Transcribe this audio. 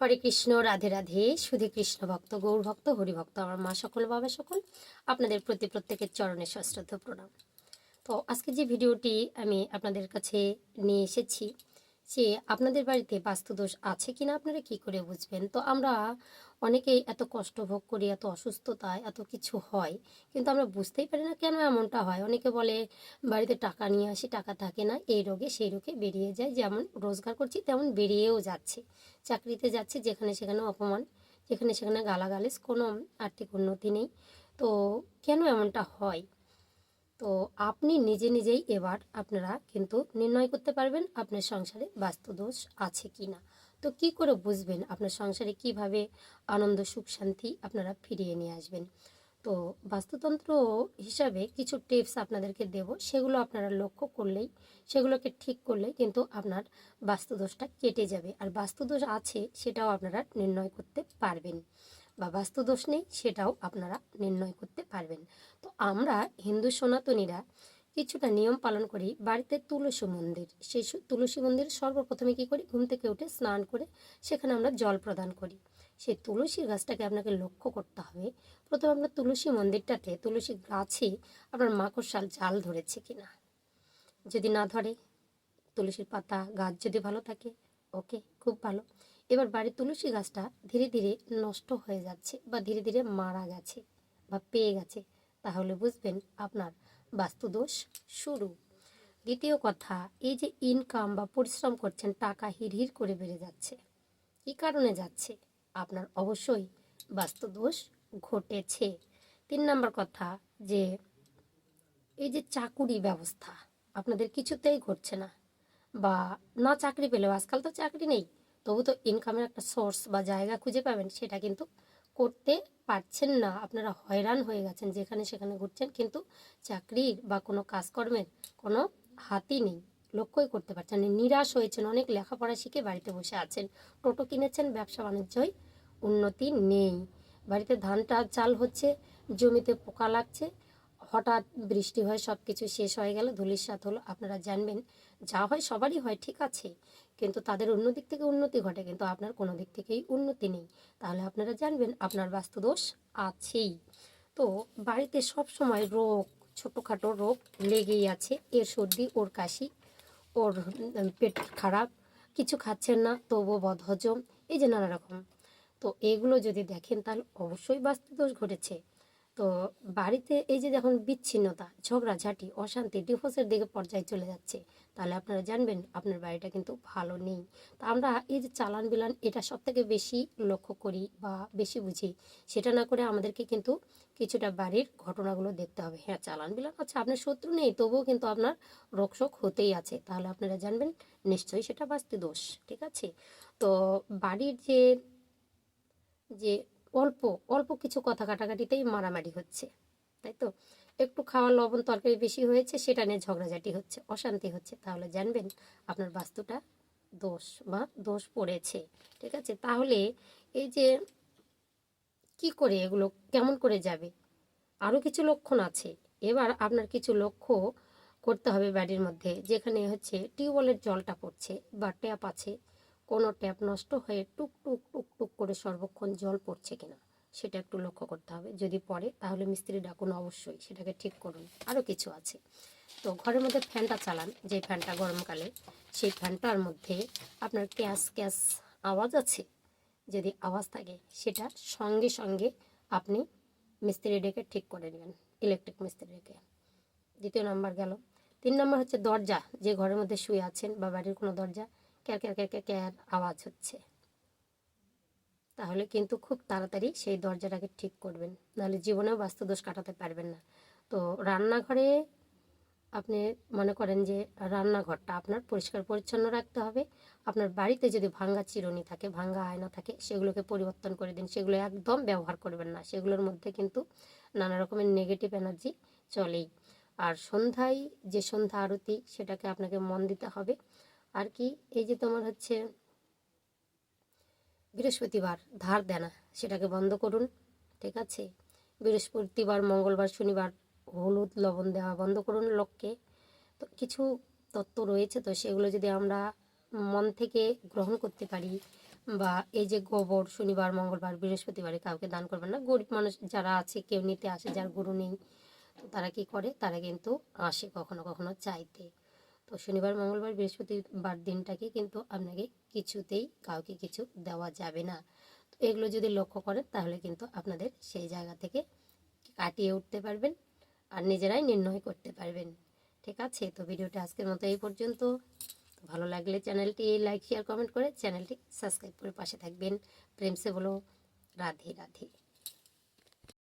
হরে কৃষ্ণ, রাধে রাধে, সুধী কৃষ্ণ ভক্ত, গৌর ভক্ত হরি ভক্ত আমার মা সকল, বাবা সকল, আপনাদের প্রতি প্রত্যেকের চরণে সশ্রদ্ধ প্রণাম। তো আজকে যে ভিডিওটি আমি আপনাদের কাছে নিয়ে এসেছি যে আপনাদের বাড়িতে বাস্তুদোষ আছে কিনা আপনারা কি করে বুঝবেন? তো আমরা অনেকেই এত কষ্ট ভোগ করি, এত অসুস্থতায় এত কিছু হয়, কিন্তু আমরা বুঝতেই পারি না কেন এমনটা হয়। অনেকে বলে, বাড়িতে টাকা নিয়ে আসি, টাকা থাকে না। এই রোগে, সেই রোগে বেরিয়ে যায়। যেমন রোজগার করছি, তেমন বেরিয়েও যাচ্ছে। চাকরিতে যাচ্ছে, যেখানে সেখানে অপমান, যেখানে সেখানে গালাগালিজ কোনো আর্থিক উন্নতি নেই। তো কেন এমনটা হয়? তো আপনি নিজে নিজেই এবার আপনারা কিন্তু নির্ণয় করতে পারবেন আপনার সংসারে বাস্তুদোষ আছে কি না তো কি করে বুঝবেন আপনার সংসারে কীভাবে আনন্দ, সুখ, শান্তি আপনারা ফিরিয়ে নিয়ে আসবেন? তো বাস্তুতন্ত্র হিসাবে কিছু টিপস আপনাদেরকে দেব, সেগুলো আপনারা লক্ষ্য করলেই, সেগুলোকে ঠিক করলেই কিন্তু আপনার বাস্তুদোষটা কেটে যাবে। আর বাস্তুদোষ আছে, সেটাও আপনারা নির্ণয় করতে পারবেন। বা বাস্তুদোষ নেই, সেটাও আপনারা নির্ণয় করতে পারবেন। তো আমরা হিন্দু সনাতনীরা কিছুটা নিয়ম পালন করি, বাড়িতে তুলসী মন্দির। সেই তুলসী মন্দির সর্বপ্রথমে কি করি? ঘুম থেকে উঠে স্নান করে সেখানে আমরা জল প্রদান করি। সেই তুলসী গাছটাকে আপনাকে লক্ষ্য করতে হবে। প্রথমে আপনার তুলসী মন্দিরটাতে তুলসী গাছে আপনার মাকড়সাল জাল ধরেছে কিনা। যদি না ধরে, তুলসীর পাতা, গাছ যদি ভালো থাকে, ওকে, খুব ভালো। এবার বাড়ির তুলসী গাছটা ধীরে ধীরে নষ্ট হয়ে যাচ্ছে বা ধীরে ধীরে মারা গেছে বা পেয়ে গেছে। তাহলে বুঝবেন আপনার বাস্তুদোষ শুরু। দ্বিতীয় কথা, এই যে ইনকাম বা পরিশ্রম করছেন, টাকা হির হির করে বেড়ে যাচ্ছে। কী কারণে যাচ্ছে? আপনার অবশ্যই বাস্তুদোষ ঘটেছে। তিন নম্বর কথা, যে এই যে চাকুরি ব্যবস্থা, আপনাদের কিছুতেই ঘটছে না। বা না চাকরি পেলেও, আজকাল তো চাকরি নেই। তবু তো ইনকামের একটা সোর্স বা জায়গা খুঁজে পাবেন, সেটা কিন্তু করতে পারছেন না। আপনারা হয়রান হয়ে গেছেন যেখানে সেখানে ঘুরছেন, কিন্তু চাকরির বা কোনো কাজকর্মের কোনো হাতই নেই। লক্ষ্যই করতে পারছেন নিরাশ হয়েছেন, অনেক লেখাপড়া শিখে বাড়িতে বসে আছেন, টোটো কিনেছেন, ব্যবসা বাণিজ্যই উন্নতি নেই। বাড়িতে ধানটা চাল হচ্ছে, জমিতে পোকা লাগছে হঠাৎ বৃষ্টি হয় সব কিছু শেষ হয়ে গেল ধুলিস্বাদ হলো। আপনারা জানবেন, যা হয় সবারই হয়, ঠিক আছে। কিন্তু তাদের অন্য দিক থেকে উন্নতি ঘটে, কিন্তু আপনার কোনো দিক থেকেই উন্নতি নেই। তাহলে আপনারা জানবেন, আপনার বাস্তুদোষ আছেই। তো বাড়িতে সব সময় রোগ, ছোটোখাটো রোগ লেগেই আছে। এর সর্দি, ওর কাশি, ওর পেট খারাপ, কিছু খাচ্ছেন না, তবুও বদহজম, এই যে নানা রকম। তো এগুলো যদি দেখেন, তাহলে অবশ্যই বাস্তুদোষ ঘটেছে। তো বাড়িতে এই যে যখন বিচ্ছিন্নতা ঝগড়াঝাটি অশান্তি ডিভোর্সের দিকে পর্যায়ে চলে যাচ্ছে, তাহলে আপনারা জানবেন আপনার বাড়িটা কিন্তু ভালো নেই। তা আমরা এই যে চালান বিলান এটা সব থেকে বেশি লক্ষ্য করি বা বেশি বুঝি, সেটা না করে আমাদেরকে কিন্তু কিছুটা বাড়ির ঘটনাগুলো দেখতে হবে। হ্যাঁ চালান বিলান আচ্ছা আপনার শত্রু নেই, তবুও কিন্তু আপনার রোগশোক হতেই আছে, তাহলে আপনারা জানবেন নিশ্চয়ই সেটা বাস্তু দোষ, ঠিক আছে? তো বাড়ির যে যে অল্প অল্প কিছু কথা কাটাকাটিতেই মারামারি হচ্ছে, তাই তো? একটু খাওয়ার লবণ তরকারি বেশি হয়েছে, সেটা নিয়ে ঝগড়াঝাটি হচ্ছে, অশান্তি হচ্ছে। তাহলে জানবেন আপনার বাস্তুটা দোষ বা দোষ পড়েছে, ঠিক আছে? তাহলে এই যে কি করে এগুলো, কেমন করে যাবে? আরও কিছু লক্ষণ আছে। এবার আপনার কিছু লক্ষ্য করতে হবে বাড়ির মধ্যে, যেখানে হচ্ছে টিউবওয়েলের জলটা পড়ছে বা ট্যাপ আছে। কোনো ট্যাপ নষ্ট হয়ে টুক টুক টুক টুক করে সর্বক্ষণ জল পড়ছে কিনা, সেটা একটু লক্ষ্য করতে হবে। যদি পড়ে, তাহলে মিস্ত্রি ডাকুন অবশ্যই, সেটাকে ঠিক করুন। আরও কিছু আছে। তো ঘরের মধ্যে ফ্যানটা চালান যে ফ্যানটা গরমকালে, সেই ফ্যানটার মধ্যে আপনার ক্যাশ ক্যাশ আওয়াজ আছে? যদি আওয়াজ থাকে, সেটা সঙ্গে সঙ্গে আপনি মিস্ত্রি ডেকে ঠিক করে নেবেন, ইলেকট্রিক মিস্ত্রি ডেকে। দ্বিতীয় নাম্বার গেল। তিন নম্বর হচ্ছে দরজা, যে ঘরের মধ্যে শুয়ে আছেন বা বাড়ির কোনো দরজা ক্যার ক্যার ক্যার ক্যার আওয়াজ হচ্ছে। তাহলে কিন্তু খুব তাড়াতাড়ি সেই দরজাটাকে ঠিক করবেন। নাহলে জীবনেও বাস্তুদোষ কাটাতে পারবেন না। তো রান্নাঘরে আপনি মনে করেন যে রান্নাঘরটা আপনার পরিষ্কার পরিচ্ছন্ন রাখতে হবে। আপনার বাড়িতে যদি ভাঙ্গা চিরুনি থাকে, ভাঙ্গা আয়না থাকে, সেগুলোকে পরিবর্তন করে দিন। সেগুলো একদম ব্যবহার করবেন না। সেগুলোর মধ্যে কিন্তু নানা রকমের নেগেটিভ এনার্জি চলেই। আর সন্ধ্যায় যে সন্ধ্যা আরতি, সেটাকে আপনাকে মন দিতে হবে। আর কি, এই যে তোমার হচ্ছে বৃহস্পতিবার, ধার দেনা সেটাকে বন্ধ করুন, ঠিক আছে? বৃহস্পতিবার, মঙ্গলবার, শনিবার, হলুদ, লবণ দেওয়া বন্ধ করুন লোককে। তো কিছু তত্ত্ব রয়েছে, তো সেগুলো যদি আমরা মন থেকে গ্রহণ করতে পারি, বা এই যে গোবর, শনিবার, মঙ্গলবার, বৃহস্পতিবারে কাউকে দান করবেন না। গরিব মানুষ যারা আছে, কেউ নিতে আসে, যার গরু নেই, তো তারা কি করে? তারা কিন্তু আসে কখনো কখনো চাইতে। তো শনিবার, মঙ্গলবার, বৃহস্পতিবার দিনটাকে কিন্তু আপনাকে কিছুতেই কাউকে কিছু দেওয়া যাবে না। তো এগুলো যদি লক্ষ্য করেন, তাহলে কিন্তু আপনাদের সেই জায়গা থেকে কাটিয়ে উঠতে পারবেন আর নিজেরাই নির্ণয় করতে পারবেন। ঠিক আছে? তো ভিডিওটা আজকের মতো এই পর্যন্ত। ভালো লাগলে চ্যানেলটি লাইক, শেয়ার, কমেন্ট করে চ্যানেলটি সাবস্ক্রাইব করে পাশে থাকবেন। প্রেমসে বলো, রাধে রাধে।